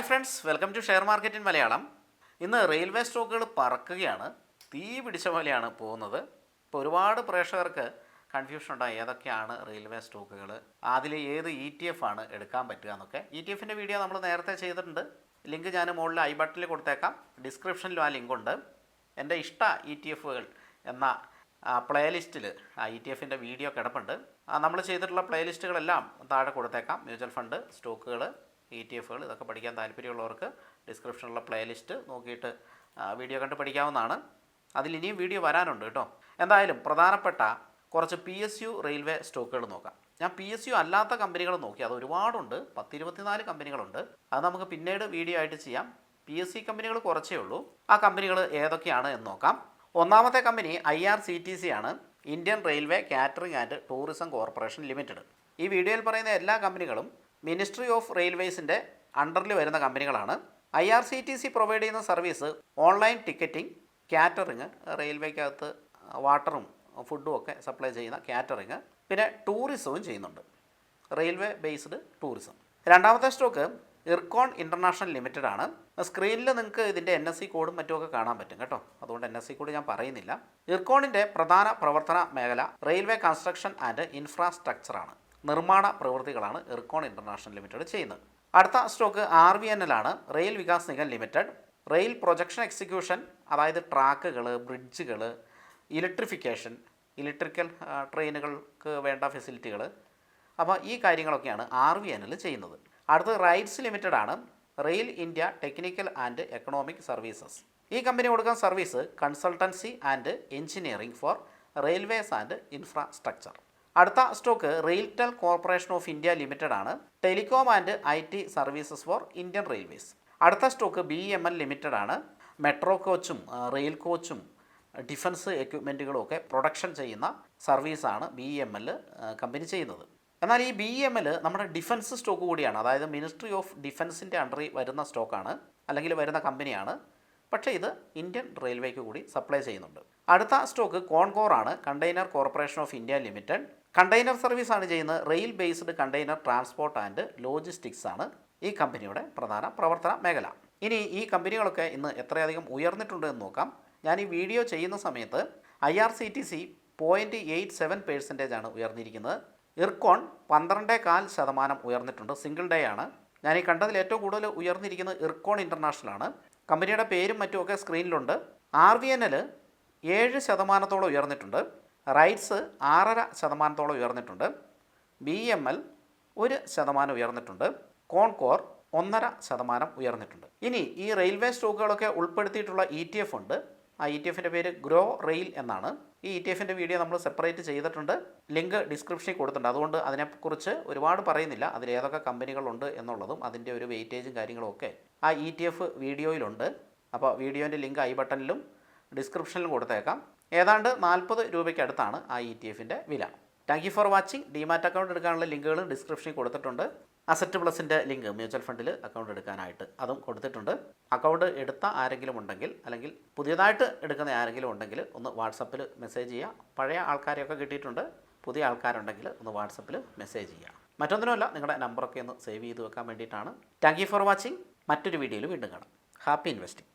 Hi friends welcome to share market in Malayalam railway railway സ്റ്റോക്കുകൾ പറക്കുകയാണ്. തീ പിടിച്ച പോലെയാണ് പോകുന്നത്. ഇപ്പോൾ ഒരുപാട് പ്രേക്ഷകർക്ക് കൺഫ്യൂഷൻ ഉണ്ടായി. ഏതൊക്കെയാണ് റെയിൽവേ സ്റ്റോക്കുകൾ അതിൽ ഏത് ഇ ടി എഫ് ആണ് എടുക്കാൻ പറ്റുക എന്നൊക്കെ. ഇ ടി എഫിന്റെ വീഡിയോ നമ്മൾ നേരത്തെ ചെയ്തിട്ടുണ്ട്. ലിങ്ക് ഞാൻ മുകളിൽ ഐ ബട്ടണിൽ കൊടുത്തേക്കാം. ഡിസ്ക്രിപ്ഷനിലും ആ ലിങ്ക് ഉണ്ട്. എന്റെ ഇഷ്ട ഇ ടി എഫുകൾ എന്ന പ്ലേലിസ്റ്റിൽ ആ ഇ ടി എഫിന്റെ വീഡിയോ കിടപ്പുണ്ട്. നമ്മൾ ചെയ്തിട്ടുള്ള പ്ലേലിസ്റ്റുകളെല്ലാം താഴെ കൊടുത്തേക്കാം. മ്യൂച്വൽ ഫണ്ട് സ്റ്റോക്കുകൾ ഇ ടി എഫുകൾ ഇതൊക്കെ പഠിക്കാൻ താല്പര്യമുള്ളവർക്ക് ഡിസ്ക്രിപ്ഷനിലുള്ള പ്ലേലിസ്റ്റ് നോക്കിയിട്ട് വീഡിയോ കണ്ട് പഠിക്കാവുന്നതാണ്. അതിൽ ഇനിയും വീഡിയോ വരാനുണ്ട് കേട്ടോ. എന്തായാലും പ്രധാനപ്പെട്ട കുറച്ച് പി എസ് യു റെയിൽവേ സ്റ്റോക്കുകൾ നോക്കാം. ഞാൻ പി എസ് യു അല്ലാത്ത കമ്പനികൾ നോക്കി. അത് ഒരുപാടുണ്ട്. പത്തിരുപത്തിനാല് കമ്പനികളുണ്ട്. അത് നമുക്ക് പിന്നീട് വീഡിയോ ആയിട്ട് ചെയ്യാം. പി എസ് സി കമ്പനികൾ കുറച്ചേ ഉള്ളൂ. ആ കമ്പനികൾ ഏതൊക്കെയാണ് എന്ന് നോക്കാം. ഒന്നാമത്തെ company I R C T C ആണ്. Indian railway catering and tourism corporation limited. ഈ വീഡിയോയിൽ പറയുന്ന എല്ലാ കമ്പനികളും മിനിസ്ട്രി ഓഫ് റെയിൽവേസിന്റെ അണ്ടറിൽ വരുന്ന കമ്പനികളാണ്. I R C T C provide ചെയ്യുന്ന സർവീസ് ഓൺലൈൻ ടിക്കറ്റിംഗ് കാറ്ററിങ് റെയിൽവേക്കകത്ത് വാട്ടറും ഫുഡും ഒക്കെ സപ്ലൈ ചെയ്യുന്ന കാറ്ററിങ് പിന്നെ ടൂറിസവും ചെയ്യുന്നുണ്ട്. Railway based tourism. രണ്ടാമത്തെ സ്റ്റോക്ക് ഇർക്കോൺ ഇന്റർനാഷണൽ ലിമിറ്റഡ് ആണ് സ്ക്രീനിൽ നിങ്ങൾക്ക് ഇതിന്റെ എൻ എസ് സി കോഡും മറ്റുമൊക്കെ കാണാൻ പറ്റും കേട്ടോ. അതുകൊണ്ട് എൻ എസ് സി കോഡ് ഞാൻ പറയുന്നില്ല. ഇർക്കോണിന്റെ പ്രധാന പ്രവർത്തന മേഖല റെയിൽവേ കൺസ്ട്രക്ഷൻ ആൻഡ് ഇൻഫ്രാസ്ട്രക്ചറാണ്. നിർമ്മാണ പ്രവൃത്തികളാണ് ഇർക്കോൺ ഇന്റർനാഷണൽ ലിമിറ്റഡ് ചെയ്യുന്നത്. അടുത്ത stock R V N L ആണ്. Rail Vikas Nigam limited. Rail projection execution അതായത് ട്രാക്കുകൾ ബ്രിഡ്ജുകൾ ഇലക്ട്രിഫിക്കേഷൻ ഇലക്ട്രിക്കൽ ട്രെയിനുകൾക്ക് വേണ്ട ഫെസിലിറ്റികൾ. അപ്പോൾ ഈ കാര്യങ്ങളൊക്കെയാണ് ആർ വി എൻ എൽ ചെയ്യുന്നത്. അടുത്തത് റൈറ്റ്സ് ലിമിറ്റഡ് ആണ് rail India technical and economic services. ഈ കമ്പനി കൊടുക്കുന്ന service consultancy and engineering for railways and infrastructure. അടുത്ത stock RailTel corporation of India limited ആണ്. Telecom and I T services for Indian railways അടുത്ത stock B M L limited ആണ്. Metro കോച്ചും rail കോച്ചും defence എക്യുപ്മെന്റുകളും ഒക്കെ production ചെയ്യുന്ന സർവീസാണ് ബി എം എൽ കമ്പനി ചെയ്യുന്നത്. എന്നാൽ ഈ ബി എം എൽ നമ്മുടെ ഡിഫൻസ് സ്റ്റോക്ക് കൂടിയാണ്. അതായത് മിനിസ്ട്രി ഓഫ് ഡിഫൻസിന്റെ അണ്ടറിൽ വരുന്ന സ്റ്റോക്കാണ് അല്ലെങ്കിൽ വരുന്ന കമ്പനിയാണ് പക്ഷേ ഇത് ഇന്ത്യൻ റെയിൽവേക്ക് കൂടി സപ്ലൈ ചെയ്യുന്നുണ്ട്. അടുത്ത സ്റ്റോക്ക് കോൺകോർ ആണ്. Container corporation of India limited container service ആണ് ചെയ്യുന്നത്. Rail based container transport and logistics ആണ് ഈ കമ്പനിയുടെ പ്രധാന പ്രവർത്തന മേഖല. ഇനി ഈ കമ്പനികളൊക്കെ ഇന്ന് എത്രയധികം ഉയർന്നിട്ടുണ്ട് എന്ന് നോക്കാം. ഞാൻ ഈ വീഡിയോ ചെയ്യുന്ന സമയത്ത് I R C T C point eight seven percentage ആണ് ഉയർന്നിരിക്കുന്നത്. ഇർക്കോൺ പന്ത്രണ്ടേ കാൽ ശതമാനം ഉയർന്നിട്ടുണ്ട്. സിംഗിൾ ഡേ ആണ്. ഞാൻ ഈ കണ്ടതിൽ ഏറ്റവും കൂടുതൽ ഉയർന്നിരിക്കുന്നത് ഇർക്കോൺ ഇന്റർനാഷണൽ ആണ്. കമ്പനിയുടെ പേരും മറ്റുമൊക്കെ സ്ക്രീനിലുണ്ട് ആർ വി എൻ എൽ ഏഴ് ശതമാനത്തോളം ഉയർന്നിട്ടുണ്ട്. റൈറ്റ്സ് ആറര ശതമാനത്തോളം ഉയർന്നിട്ടുണ്ട്. ബി എം എൽ ഒരു ശതമാനം ഉയർന്നിട്ടുണ്ട്. കോൺകോർ ഒന്നര ശതമാനം ഉയർന്നിട്ടുണ്ട്. ഇനി ഈ റെയിൽവേ സ്റ്റോക്കുകളൊക്കെ ഉൾപ്പെടുത്തിയിട്ടുള്ള ഇ ടി എഫ് ഉണ്ട്. ആ ഇ ടി എഫിന്റെ പേര് ഗ്രോ റെയിൽ എന്നാണ്. ഈ ഇ ടി എഫിന്റെ വീഡിയോ നമ്മൾ സെപ്പറേറ്റ് ചെയ്തിട്ടുണ്ട്. ലിങ്ക് ഡിസ്ക്രിപ്ഷനിൽ കൊടുത്തിട്ടുണ്ട്. അതുകൊണ്ട് അതിനെക്കുറിച്ച് ഒരുപാട് പറയുന്നില്ല. അതിൽ ഏതൊക്കെ കമ്പനികളുണ്ട് എന്നുള്ളതും അതിന്റെ ഒരു വെയിറ്റേജും കാര്യങ്ങളും ഒക്കെ ആ ഇ ടി എഫ് വീഡിയോയിലുണ്ട്. അപ്പോൾ വീഡിയോന്റെ ലിങ്ക് ഐ ബട്ടണിലും ഡിസ്ക്രിപ്ഷനിലും കൊടുത്തേക്കാം. ഏതാണ്ട് നാൽപ്പത് രൂപയ്ക്ക് അടുത്താണ് ആ ഇ ടി എഫിന്റെ വില. Thank you for watching demat account എടുക്കാനുള്ള ലിങ്കുകൾ ഡിസ്ക്രിപ്ഷനിൽ കൊടുത്തിട്ടുണ്ട്. അസറ്റ് പ്ലസിന്റെ ലിങ്ക് മ്യൂച്വൽ ഫണ്ടിൽ അക്കൗണ്ട് എടുക്കാനായിട്ട് അതും കൊടുത്തിട്ടുണ്ട്. അക്കൗണ്ട് എടുത്ത ആരെങ്കിലും ഉണ്ടെങ്കിൽ അല്ലെങ്കിൽ പുതിയതായിട്ട് എടുക്കുന്ന ആരെങ്കിലും ഉണ്ടെങ്കിൽ ഒന്ന് വാട്സപ്പിൽ മെസ്സേജ് ചെയ്യുക പഴയ ആൾക്കാരെയൊക്കെ കിട്ടിയിട്ടുണ്ട്. പുതിയ ആൾക്കാരുണ്ടെങ്കിൽ ഒന്ന് വാട്സപ്പിൽ മെസ്സേജ് ചെയ്യുക മറ്റൊന്നിനുമല്ല നിങ്ങളുടെ നമ്പറൊക്കെ ഒന്ന് സേവ് ചെയ്ത് വെക്കാൻ വേണ്ടിയിട്ടാണ്. താങ്ക് യു ഫോർ വാച്ചിങ് മറ്റൊരു വീഡിയോയിൽ വീണ്ടും കാണാം. Happy investing